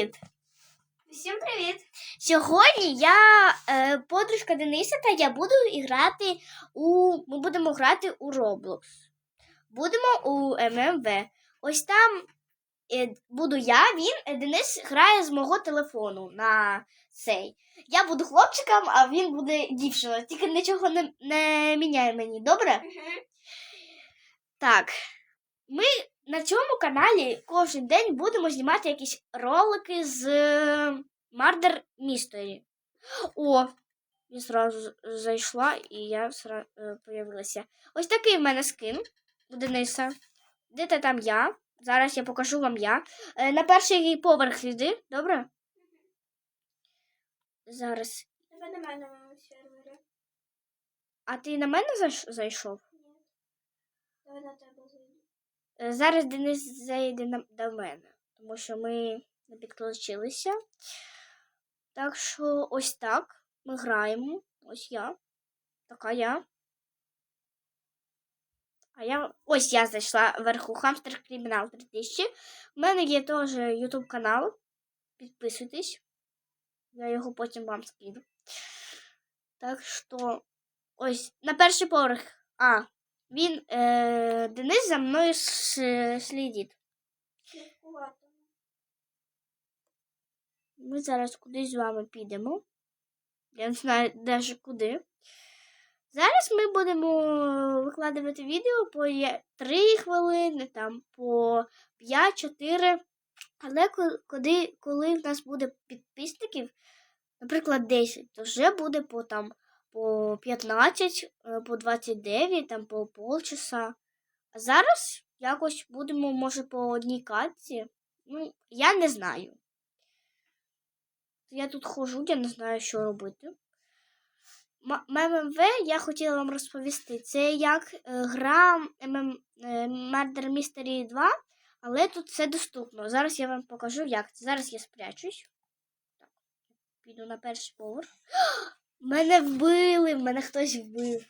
привіт! Всім привіт! Сьогодні я е, подружка Дениса та я буду грати у. Ми будемо грати у Roblox. Будемо у ММВ. Ось там е, буду я, він, е, Денис грає з мого телефону на цей. Я буду хлопчиком, а він буде дівчиною. Тільки нічого не, не міняє мені, добре? Так. Ми на цьому каналі кожен день будемо знімати якісь ролики з Murder Mystery. О, я зразу зайшла і я сра- е, появилася. Ось такий в мене скин у Дениса. Де ти там я? Зараз я покажу вам я. Е, На перший поверх йди, добре? Зараз. Тебе немає на моєму сервері. А ти на мене зайшов? Ні. Давай на тебе зайду. Зараз Денис зайде до мене, тому що ми не підключилися. Так що ось так ми граємо. Ось я. Така я. А я. Ось я зайшла вверху Хамстер Кримінал 3000. У мене є теж YouTube канал. Підписуйтесь. Я його потім вам скину. Так що ось на перший поверх. А, він е, Денис за мною слідить. Ми зараз кудись з вами підемо. Я не знаю навіть куди. Зараз ми будемо викладувати відео по 3 хвилини, там, по 5-4. Але коли, коли в нас буде підписників, наприклад, 10, то вже буде по там по 15, е, по 29, там по полчаса. А зараз якось будемо, може, по одній катці. Ну, я не знаю. Я тут хожу, я не знаю, що робити. ММВ я хотіла вам розповісти. Це як е, гра е, Murder Mystery 2, але тут все доступно. Зараз я вам покажу, як це. Зараз я спрячусь. Так, піду на перший поверх. Мене вбили, мене хтось вбив.